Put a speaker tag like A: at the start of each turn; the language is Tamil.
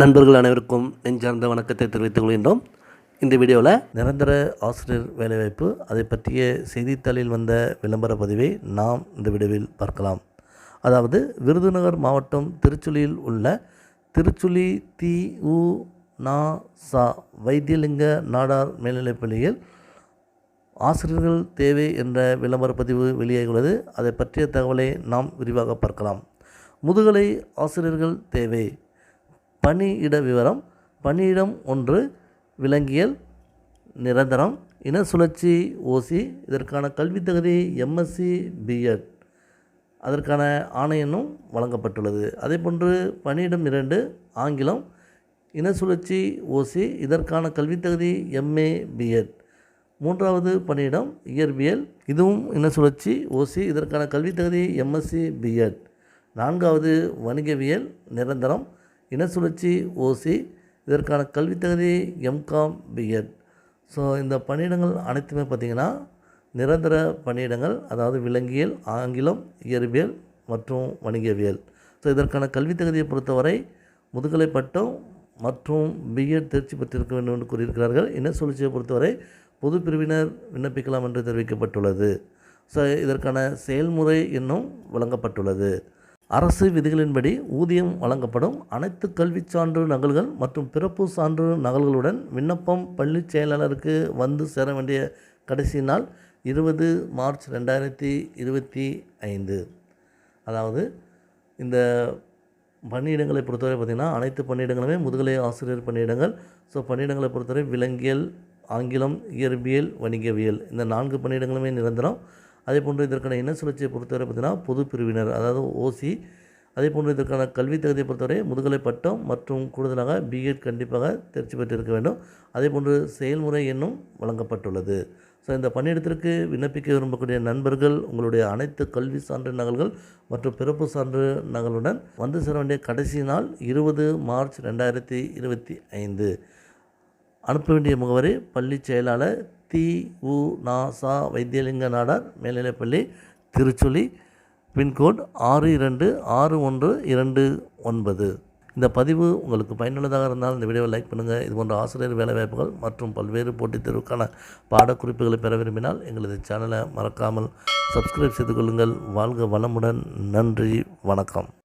A: நண்பர்கள் அனைவருக்கும் நெஞ்சார்ந்த வணக்கத்தை தெரிவித்துக் கொள்கின்றோம். இந்த வீடியோவில் நிரந்தர ஆசிரியர் வேலைவாய்ப்பு அதை பற்றிய செய்தித்தாளில் வந்த விளம்பர பதிவை நாம் இந்த வீடியோவில் பார்க்கலாம். அதாவது விருதுநகர் மாவட்டம் திருச்சுழியில் உள்ள திருச்சுழி தி உ நா சா வைத்தியலிங்க நாடார் மேல்நிலைப்பள்ளியில் ஆசிரியர்கள் தேவை என்ற விளம்பர பதிவு வெளியாகியுள்ளது. அதை பற்றிய தகவலை நாம் விரிவாக பார்க்கலாம். முதுகலை ஆசிரியர்கள் தேவை. பணியிட விவரம் பணியிடம் ஒன்று விலங்கியல் நிரந்தரம் இன சுழற்சி ஓசி இதற்கான கல்வித் தகுதி எம்எஸ்சி பிஎட் அதற்கான ஆணையனும் வழங்கப்பட்டுள்ளது. அதே போன்று பணியிடம் இரண்டு ஆங்கிலம் இன சுழற்சி ஓசி இதற்கான கல்வித் தகுதி எம்ஏ பிஎட் மூன்றாவது பணியிடம் இயற்பியல் இதுவும் இன சுழற்சி ஓசி இதற்கான கல்வித் தகுதி எம்எஸ்சி பிஎட் நான்காவது வணிகவியல் நிரந்தரம் இன சுழற்சி ஓசி இதற்கான கல்வி தகுதி எம்காம் பிஎட் ஸோ இந்த பணியிடங்கள் அனைத்துமே பார்த்திங்கன்னா நிரந்தர பணியிடங்கள் அதாவது விலங்கியல் ஆங்கிலம் இயற்பியல் மற்றும் வணிகவியல். ஸோ இதற்கான கல்வித் தகுதியை பொறுத்தவரை முதுகலை பட்டம் மற்றும் பிஎட் தேர்ச்சி பெற்றிருக்க வேண்டும் என்று கூறியிருக்கிறார்கள். இன சுழற்சியை பொறுத்தவரை பொது பிரிவினர் விண்ணப்பிக்கலாம் என்று தெரிவிக்கப்பட்டுள்ளது. ஸோ இதற்கான செயல்முறை இன்னும் வழங்கப்பட்டுள்ளது. அரசு விதிகளின்படி ஊதியம் வழங்கப்படும். அனைத்து கல்விச் சான்று நகல்கள் மற்றும் பிறப்பு சான்று நகல்களுடன் விண்ணப்பம் பள்ளிச் செயலாளருக்கு வந்து சேர வேண்டிய கடைசி நாள் இருபது மார்ச் ரெண்டாயிரத்தி இருபத்தி ஐந்து. அதாவது இந்த பணியிடங்களை பொறுத்தவரை பார்த்திங்கன்னா அனைத்து பணியிடங்களுமே முதுகலை ஆசிரியர் பணியிடங்கள். ஸோ பணியிடங்களை பொறுத்தவரை விலங்கியல் ஆங்கிலம் இயற்பியல் வணிகவியல் இந்த நான்கு பணியிடங்களுமே நிரந்தரம். அதே போன்று இதற்கான இன சுழற்சியை பொறுத்தவரை பார்த்திங்கன்னா பொது பிரிவினர் அதாவது ஓசி அதே போன்று இதற்கான கல்வி தகுதியை பொறுத்தவரை முதுகலை பட்டம் மற்றும் கூடுதலாக பிஎட் கண்டிப்பாக தேர்ச்சி பெற்றிருக்க வேண்டும். அதே போன்று செயல்முறை எண்ணும் வழங்கப்பட்டுள்ளது. ஸோ இந்த பணியிடத்திற்கு விண்ணப்பிக்க விரும்பக்கூடிய நண்பர்கள் உங்களுடைய அனைத்து கல்வி சான்று நகல்கள் மற்றும் பிறப்பு சான்று நகலுடன் வந்து சேர வேண்டிய கடைசி நாள் இருபது மார்ச் ரெண்டாயிரத்தி இருபத்தி ஐந்து. அனுப்ப வேண்டிய முகவரி பள்ளி செயலாளர் தி உ நா சா வைத்தியலிங்க நாடார் மேல்நிலைப்பள்ளி திருச்சுழி பின்கோட் ஆறு இரண்டு ஆறு ஒன்று இரண்டு ஒன்பது. இந்த பதிவு உங்களுக்கு பயனுள்ளதாக இருந்தால் இந்த வீடியோவை லைக் பண்ணுங்கள் இது போன்ற ஆசிரியர் வேலைவாய்ப்புகள் மற்றும் பல்வேறு போட்டித் தேர்வுக்கான பாடக்குறிப்புகளை பெற விரும்பினால் எங்களது சேனலை மறக்காமல் சப்ஸ்கிரைப் செய்து கொள்ளுங்கள். வாழ்க வளமுடன். நன்றி. வணக்கம்.